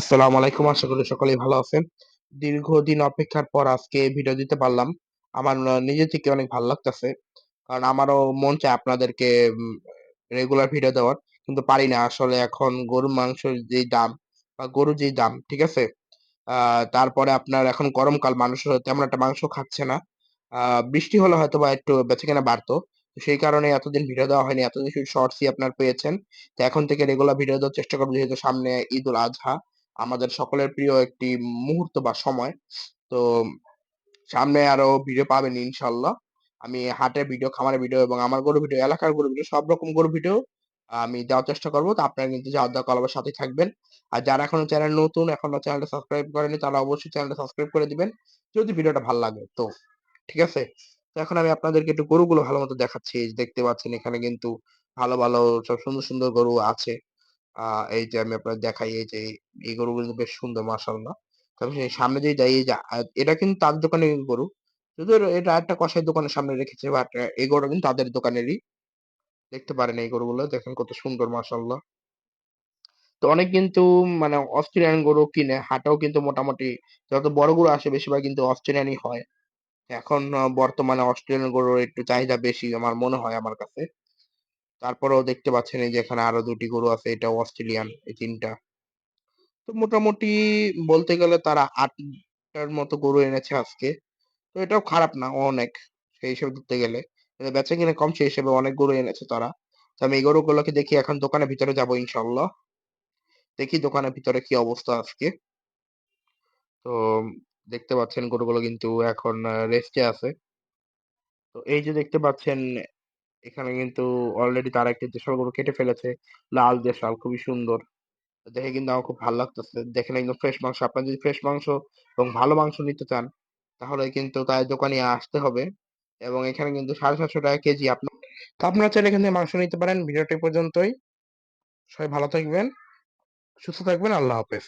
আসসালামু আলাইকুম, আশা করি সকলেই ভালো আছেন। দীর্ঘদিন অপেক্ষার পর আজকে ভিডিও দিতে পারলাম। আমার নিজে থেকে অনেক ভালো লাগতেছে। কারণ আমারও মন চায় আপনাদেরকে রেগুলার ভিডিও দেওয়ার। কিন্তু পারি না, আসলে এখন গরুর মাংসের যে দাম বা গরুর যে দাম, ঠিক আছে? তারপরে আপনার এখন গরমকাল মানুষ তেমন একটা মাংস খাচ্ছে না। বৃষ্টি হলে হয়তো বা একটু বেচাকেনা বাড়তো। তো সেই কারণে এতদিন ভিডিও দেওয়া হয়নি, এতদিন শুধু শর্টসই আপনার পেয়েছেন। তো এখন থেকে রেগুলার ভিডিও দেওয়ার চেষ্টা করব, যেহেতু সামনে ঈদ উল আজহা। আমাদের সকলের প্রিয় একটি মুহূর্ত বা সময়। তো সামনে আরও ভিডিও পাবেন ইনশাল্লাহ। আমি হাটের ভিডিও খামারের ভিডিও এবং আমার গরু ভিডিও এলাকার গরু ভিডিও সব রকম গরু ভিডিও আমি দেওয়ার চেষ্টা করব। তো আপনারা কিন্তু যাওয়ার দরকার কলবার সাথে থাকবেন। আর যারা এখনও চ্যানেল নতুন, এখনও চ্যানেলটা সাবস্ক্রাইব করেনি তারা অবশ্যই চ্যানেলটা সাবস্ক্রাইব করে দিবেন। যদি ভিডিওটা ভালো লাগে তো, ঠিক আছে? তো এখন আমি আপনাদেরকে একটু গরুগুলো ভালো মতো দেখাচ্ছি। দেখতে পাচ্ছেন এখানে কিন্তু ভালো ভালো, সব সুন্দর সুন্দর গরু আছে। আহ এই যে আমি আপনার দেখাই, এই যে এই গরুগুলো কিন্তু বেশ সুন্দর, মাশাআল্লাহ। সেই সামনে দিয়ে যাই, এই যে এটা কিন্তু তার দোকানের গরু। যদিও এটা একটা কসাই দোকানের সামনে রেখেছে, বাট এই গরু কিন্তু তাদের দোকানেরই। দেখতে পারেন এই গরুগুলো, দেখেন কত সুন্দর, মাশাআল্লাহ। তো অনেক কিন্তু মানে অস্ট্রেলিয়ান গরু কিনে, হাটেও কিন্তু মোটামুটি যত বড় গরু আসে বেশিরভাগ কিন্তু অস্ট্রেলিয়ানই হয়। এখন বর্তমানে অস্ট্রেলিয়ান গরুর একটু চাহিদা বেশি, আমার মনে হয় আমার কাছে। তারপরেও দেখতে পাচ্ছেন এই যে এখানে আরও দুটি গরু আছে, এটাও অস্ট্রেলিয়ান, এই তিনটা। তো মোটামুটি বলতে গেলে তারা আটটার মতো গরু এনেছে আজকে। তো এটাও খারাপ না, অনেক সেই হিসেবে ধরতে গেলে। বেচা কিনা কম, সেই হিসেবে অনেক গরু এনেছে তারা। তো আমি এই গরুগুলোকে দেখি এখন দোকানের ভিতরে যাব ইনশাল্লাহ দেখি দোকানের ভিতরে কি অবস্থা আজকে। তো দেখতে পাচ্ছেন গরুগুলো কিন্তু এখন রেস্টে আছে। তো এই যে দেখতে পাচ্ছেন এখানে কিন্তু অলরেডি তারা একটি দেশাল গরু কেটে ফেলেছে। লাল দেশাল খুবই সুন্দর। দেখে কিন্তু আমার খুব ভালো লাগতেছে। দেখেন একদম ফ্রেশ মাংস। আপনার যদি ফ্রেশ মাংস এবং ভালো মাংস নিতে চান, তাহলে কিন্তু তাদের দোকানে আসতে হবে। এবং এখানে কিন্তু সাড়ে সাতশো টাকা কেজি আপনার তো আপনারা চাইলে এখান থেকে মাংস নিতে পারেন। ভিডিওটি পর্যন্তই। সবাই ভালো থাকবেন, সুস্থ থাকবেন। আল্লাহ হাফেজ।